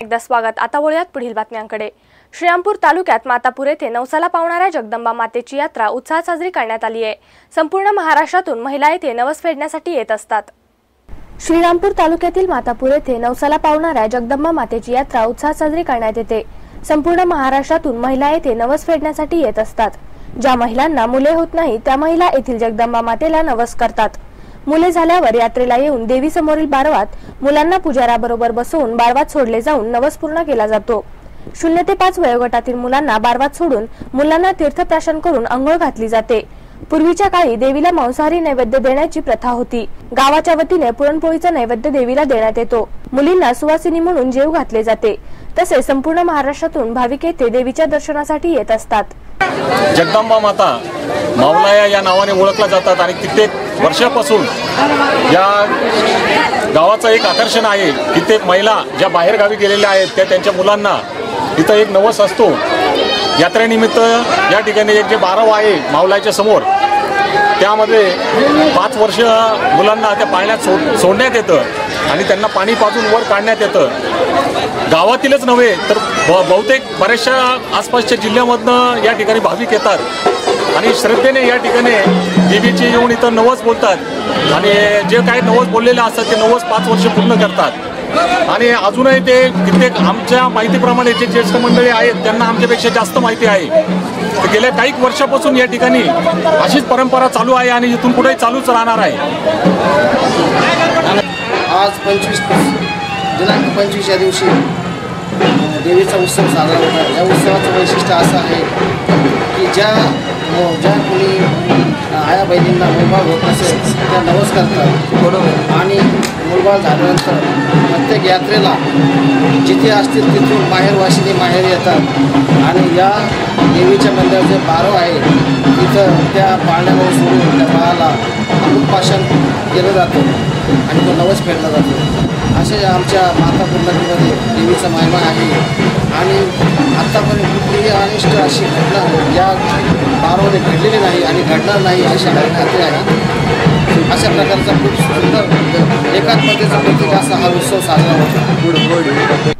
एकदा स्वागत. आता वळूयात पुढील बातम्यांकडे. श्रीरामपूर तालुक्यात मातापूर येथे नवसाला पावणाऱ्या जगदंबा मातेची यात्रा उत्साहात साजरी करण्यात आली आहे. संपूर्ण महाराष्ट्रातून महिला येथे नवस फेडण्यासाठी येत असतात. श्रीरामपूर तालुक्यातील मातापूर येथे नवसाला पावणाऱ्या जगदंबा मातेची यात्रा उत्साहात साजरी करण्यात येते. संपूर्ण महाराष्ट्रातून महिला येथे नवस फेडण्यासाठी येत असतात. ज्या महिलांना मुले होत नाही त्या महिला येथील जगदंबा मातेला नवस करतात. मुले झाल्यावर यात्रेला येऊन देवीसमोरील बारवात मुलांना पुजाराबरोबर बसवून बारवात सोडले जाऊन नवस पूर्ण केला जातो. शून्य ते पाच वयोगटातील मुलांना बारवात सोडून मुलांना तीर्थप्राशन करून अंघोळ घातली जाते. पूर्वीच्या काळी देवीला मांसाहारी नैवेद्य देण्याची प्रथा होती. गावाच्या वतीने पुरणपोळीचा नैवेद्य देवीला देण्यात येतो. मुलींना सुवासिनी म्हणून जेव घातले जाते. तसे संपूर्ण महाराष्ट्रातून भाविक येथे देवीच्या दर्शनासाठी येत असतात. जगदंबा माता मावलाया या नावाने ओळखल्या जातात आणि कित्येक वर्षापासून या गावाचं एक आकर्षण आहे. कित्येक महिला ज्या बाहेरगावी गेलेल्या आहेत त्या त्यांच्या मुलांना इथं एक नवस असतो. यात्रेनिमित्त या ठिकाणी एक जे बारव आहे मावलाच्या समोर त्यामध्ये पाच वर्ष मुलांना त्या पाण्यात सोड सोडण्यात येतं आणि त्यांना पाणी पाजून वर काढण्यात येतं. गावातीलच नव्हे तर ब बहुतेक बऱ्याचशा आसपासच्या जिल्ह्यामधनं या ठिकाणी भाविक येतात. आणि श्रद्धेने या ठिकाणी देवीची येऊन इथं नवस बोलतात. आणि जे काही नवस बोललेले असतात ते नवस पाच वर्ष पूर्ण करतात. आणि अजूनही ते कित्येक आमच्या माहितीप्रमाणे जे ज्येष्ठ मंडळी आहेत त्यांना आमच्यापेक्षा जास्त माहिती आहे. तर गेल्या काही वर्षापासून या ठिकाणी अशीच परंपरा चालू आहे आणि इथून पुढेही चालूच राहणार आहे. आज पंचवीस दिनांक पंचवीस या दिवशी देवीचा उत्सव साजरा होता या उत्सवाचं वैशिष्ट्य असं आहे की ज्या ज्या कोणी आया बहिणींना मुलबाळ होत नसेल त्या नवस करतात. आणि मुलबाळ झाल्यानंतर प्रत्येक यात्रेला जिथे असतील तिथून माहेरवाशिनी माहेर येतात. आणि या देवीच्या मंदिरात जे बारव आहे तिथं त्या पाळण्यावर सोडून त्या बाळाला अमुकपाषण केलं जातं आणि तो नवस फेडला जातो. असे आमच्या मातापूर नदीमध्ये देवीचा महिमा आहे. आणि आत्तापर्यंत कुठलीही अनिष्ट अशी घटना या बारामध्ये घडलेली नाही आणि घडणार नाही अशा खात्री आहे अशा प्रकारचा खूप सुंदर म्हणजे एकात्मतेचा प्रतीक असा हा उत्सव साजरा होतो.